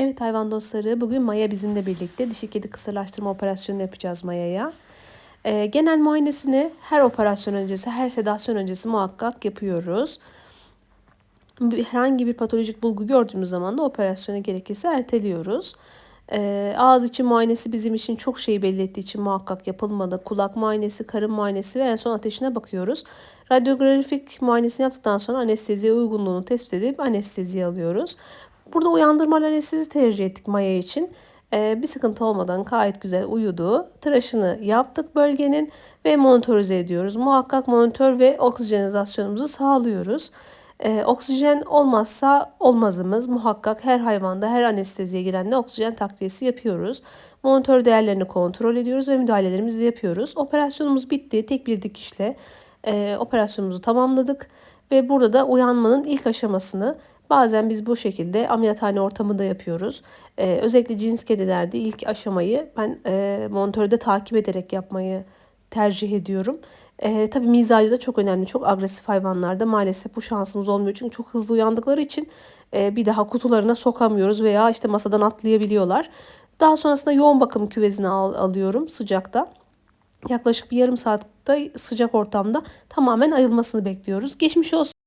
Evet hayvan dostları bugün Maya bizimle birlikte dişi kedi kısırlaştırma operasyonu yapacağız Maya'ya. Ee, genel muayenesini her operasyon öncesi, her sedasyon öncesi muhakkak yapıyoruz. Herhangi bir patolojik bulgu gördüğümüz zaman da operasyona gerekirse erteliyoruz. Ee, ağız için muayenesi bizim için çok şeyi belli ettiği için muhakkak yapılmalı. Kulak muayenesi, karın muayenesi ve en son ateşine bakıyoruz. Radyografik muayenesini yaptıktan sonra anesteziye uygunluğunu tespit edip anesteziye alıyoruz. Burada uyandırmalı anestezi tercih ettik Maya için. Ee, bir sıkıntı olmadan gayet güzel uyudu. Tıraşını yaptık bölgenin ve monitörize ediyoruz. Muhakkak monitör ve oksijenizasyonumuzu sağlıyoruz. Ee, oksijen olmazsa olmazımız muhakkak her hayvanda her anesteziye girenle oksijen takviyesi yapıyoruz. Monitör değerlerini kontrol ediyoruz ve müdahalelerimizi yapıyoruz. Operasyonumuz bitti. Tek bir dikişle e, operasyonumuzu tamamladık ve burada da uyanmanın ilk aşamasını bazen biz bu şekilde ameliyathane ortamında yapıyoruz. Ee, özellikle cins kedilerde ilk aşamayı ben e, monitörde takip ederek yapmayı tercih ediyorum. Ee, tabii mizacı da çok önemli. Çok agresif hayvanlarda maalesef bu şansımız olmuyor. Çünkü çok hızlı uyandıkları için e, bir daha kutularına sokamıyoruz veya işte masadan atlayabiliyorlar. Daha sonrasında yoğun bakım küvezine al- alıyorum sıcakta. Yaklaşık bir yarım saatte sıcak ortamda tamamen ayılmasını bekliyoruz. Geçmiş olsun.